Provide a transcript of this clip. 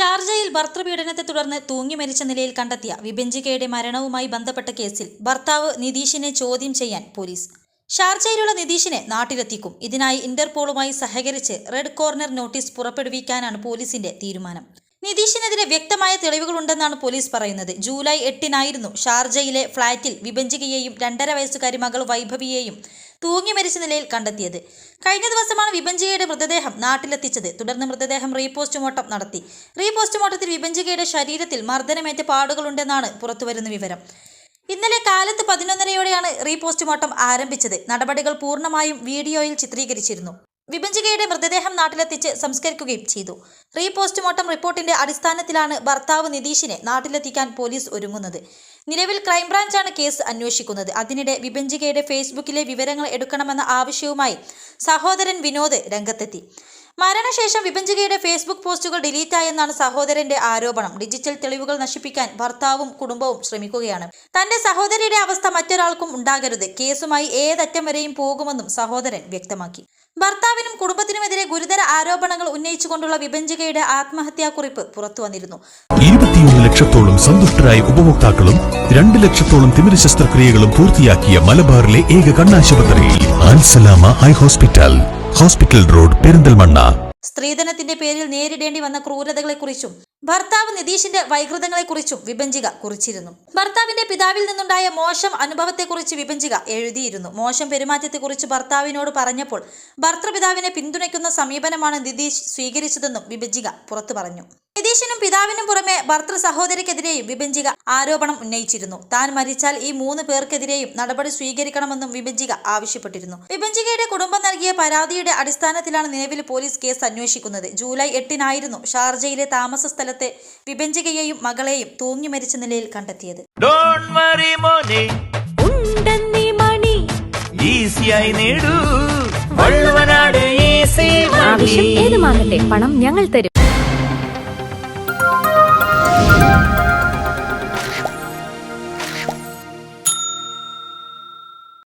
ഷാർജയിൽ ഭർത്തൃപീഡനത്തെ തുടർന്ന് തൂങ്ങി മരിച്ച നിലയിൽ കണ്ടെത്തിയ വിഭജികയുടെ മരണവുമായി ബന്ധപ്പെട്ട കേസിൽ ഭർത്താവ് നിതീഷിനെ ചോദ്യം ചെയ്യാൻ പോലീസ്. ഷാർജയിലുള്ള നിതീഷിനെ നാട്ടിലെത്തിക്കും. ഇതിനായി ഇന്റർപോളുമായി സഹകരിച്ച് റെഡ് കോർണർ നോട്ടീസ് പുറപ്പെടുവിക്കാനാണ് പോലീസിന്റെ തീരുമാനം. നിതീഷിനെതിരെ വ്യക്തമായ തെളിവുകളുണ്ടെന്നാണ് പോലീസ് പറയുന്നത്. ജൂലൈ എട്ടിനായിരുന്നു ഷാർജയിലെ ഫ്ളാറ്റിൽ വിഭജികയെയും രണ്ടര വയസ്സുകാരി മകൾ വൈഭവിയെയും തൂങ്ങി മരിച്ച നിലയിൽ കണ്ടെത്തിയത്. കഴിഞ്ഞ ദിവസമാണ് വിഭജികയുടെ മൃതദേഹം നാട്ടിലെത്തിച്ചത്. തുടർന്ന് മൃതദേഹം റീപോസ്റ്റ്മോർട്ടം നടത്തി. റീപോസ്റ്റ്മോർട്ടത്തിൽ വിഭജികയുടെ ശരീരത്തിൽ മർദ്ദനമേറ്റ പാടുകളുണ്ടെന്നാണ് പുറത്തുവരുന്ന വിവരം. ഇന്നലെ കാലത്ത് പതിനൊന്നരയോടെയാണ് റീപോസ്റ്റ്മോർട്ടം ആരംഭിച്ചത്. നടപടികൾ പൂർണമായും വീഡിയോയിൽ ചിത്രീകരിച്ചിരുന്നു. വിഭജികയുടെ മൃതദേഹം നാട്ടിലെത്തിച്ച് സംസ്കരിക്കുകയും ചെയ്തു. റീ പോസ്റ്റ്മോർട്ടം റിപ്പോർട്ടിന്റെ അടിസ്ഥാനത്തിലാണ് ഭർത്താവ് നിതീഷിനെ നാട്ടിലെത്തിക്കാൻ പോലീസ് ഒരുങ്ങുന്നത്. നിലവിൽ ക്രൈംബ്രാഞ്ചാണ് കേസ് അന്വേഷിക്കുന്നത്. അതിനിടെ വിഭജികയുടെ ഫേസ്ബുക്കിലെ വിവരങ്ങൾ എടുക്കണമെന്ന ആവശ്യവുമായി സഹോദരൻ വിനോദ് രംഗത്തെത്തി. മരണശേഷം വിഭജികയുടെ ഫേസ്ബുക്ക് പോസ്റ്റുകൾ ഡിലീറ്റായെന്നാണ് സഹോദരന്റെ ആരോപണം. ഡിജിറ്റൽ തെളിവുകൾ നശിപ്പിക്കാൻ ഭർത്താവും കുടുംബവും ശ്രമിക്കുകയാണ്. തന്റെ സഹോദരിയുടെ അവസ്ഥ മറ്റൊരാൾക്കും ഉണ്ടാകരുത്. കേസുമായി ഏതറ്റം വരെയും പോകുമെന്നും സഹോദരൻ വ്യക്തമാക്കി. ഭർത്താവിനും കുടുംബത്തിനുമെതിരെ ഗുരുതര ആരോപണങ്ങൾ ഉന്നയിച്ചുകൊണ്ടുള്ള വിഭജികയുടെ ആത്മഹത്യാക്കുറിപ്പ് പുറത്തുവന്നിരുന്നു. ഇരുപത്തിയൊന്ന് ലക്ഷത്തോളം സന്തുഷ്ടരായ ഉപഭോക്താക്കളും രണ്ട് ലക്ഷത്തോളം തിമിര ശസ്ത്രക്രിയകളും പൂർത്തിയാക്കിയ മലബാറിലെ ഏക കണ്ണാശുപത്രി Al Salama eye hospital hospital road Perinthalmanna. സ്ത്രീധനത്തിന്റെ പേരിൽ നേരിടേണ്ടി വന്ന ക്രൂരതകളെക്കുറിച്ചും ഭർത്താവ് നിതീഷിന്റെ വൈകൃതങ്ങളെക്കുറിച്ചും വിഭജിക കുറിച്ചിരുന്നു. ഭർത്താവിന്റെ പിതാവിൽ നിന്നുണ്ടായ മോശം അനുഭവത്തെക്കുറിച്ച് വിഭജിക എഴുതിയിരുന്നു. മോശം പെരുമാറ്റത്തെക്കുറിച്ച് ഭർത്താവിനോട് പറഞ്ഞപ്പോൾ ഭർത്തൃപിതാവിനെ പിന്തുണയ്ക്കുന്ന സമീപനമാണ് നിതീഷ് സ്വീകരിച്ചതെന്നും വിഭജിക പുറത്തു പറഞ്ഞു. നിതീഷിനും പിതാവിനും പുറമെ ഭർത്തൃ സഹോദരിക്കെതിരെയും വിഭജിക ആരോപണം ഉന്നയിച്ചിരുന്നു. താൻ മരിച്ചാൽ ഈ മൂന്ന് പേർക്കെതിരെയും നടപടി സ്വീകരിക്കണമെന്നും വിഭജിക ആവശ്യപ്പെട്ടിരുന്നു. വിഭജികയുടെ കുടുംബം നൽകിയ പരാതിയുടെ അടിസ്ഥാനത്തിലാണ് നിലവിൽ പോലീസ് കേസ് അന്വേഷിക്കുന്നത്. ജൂലൈ എട്ടിനായിരുന്നു ഷാർജയിലെ താമസ സ്ഥലത്തെ വിഭജികയെയും മകളെയും തൂങ്ങി മരിച്ച നിലയിൽ കണ്ടെത്തിയത്. ഡോൺ വറി മോനെ. ഉണ്ടെന്നീ മണി. ഈസിയായി നേടൂ. വള്ളുവനാട് ഈസി ആവശ്യം ഏതുമാകട്ടെ പണം ഞങ്ങൾ തരും.